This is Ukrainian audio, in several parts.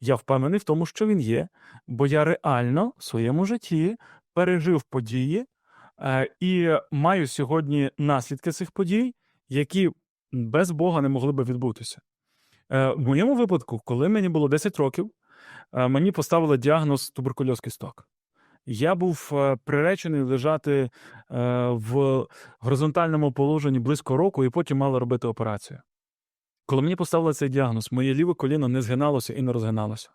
Я впевнений в тому, що він є, бо я реально в своєму житті пережив події е, і маю сьогодні наслідки цих подій, які без Бога не могли би відбутися. Е, в моєму випадку, коли мені було 10 років, е, мені поставили діагноз туберкульоз кісток. Я був е, приречений лежати е, в горизонтальному положенні близько року, і потім мали робити операцію. Коли мені поставили цей діагноз, моє ліве коліно не згиналося і не розгиналося.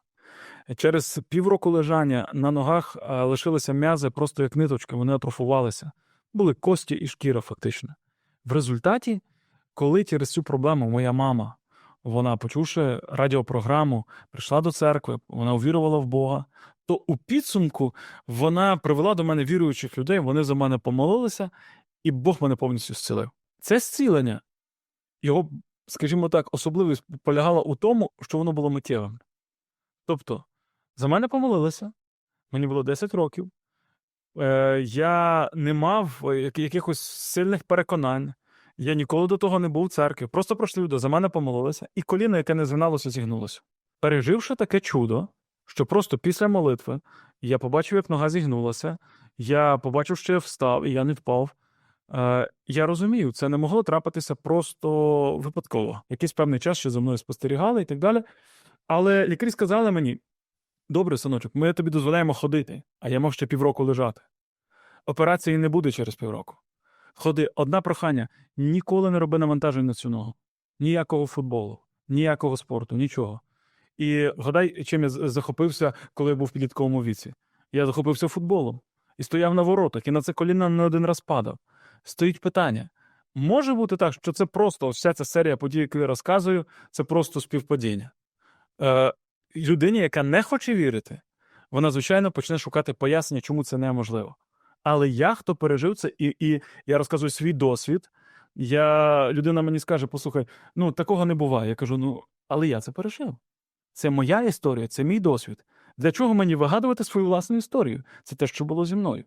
Через півроку лежання на ногах е, лишилися м'язи просто як ниточки, вони атрофувалися. Були кості і шкіра, фактично. В результаті, коли через цю проблему моя мама, вона, почувши радіопрограму, прийшла до церкви, вона увірувала в Бога, то у підсумку вона привела до мене віруючих людей, вони за мене помолилися, і Бог мене повністю зцілив. Це зцілення. Його, скажімо так, особливість полягала у тому, що воно було миттєвим. Тобто, за мене помолилися, мені було 10 років, е, я не мав е, якихось сильних переконань. Я ніколи до того не був в церкві. Просто пройшли люди, за мене помолилися, і коліно, яке не згиналося, зігнулося. Переживши таке чудо, що просто після молитви я побачив, як нога зігнулася, я побачив, що я встав, і я не впав. Е, я розумію, це не могло трапитися просто випадково. Якийсь певний час ще за мною спостерігали і так далі. Але лікарі сказали мені: добре, синочок, ми тобі дозволяємо ходити, а я мав ще півроку лежати. Операції не буде через півроку. Ходи, одне прохання: ніколи не роби навантажень на цю ногу. Ніякого футболу, ніякого спорту, нічого. І гадай, чим я захопився, коли я був в підлітковому віці. Я захопився футболом і стояв на воротах, і на це коліна не один раз падав. Стоїть питання: може бути так, що це просто ось вся ця серія подій, яку я розказую, це просто співпадіння. Е, людині, яка не хоче вірити, вона, звичайно, почне шукати пояснення, чому це неможливо. Але я, хто пережив це, і, і я розказую свій досвід. Я, людина мені скаже: послухай, ну такого не буває. Я кажу: ну, але я це пережив. Це моя історія, це мій досвід. Для чого мені вигадувати свою власну історію? Це те, що було зі мною.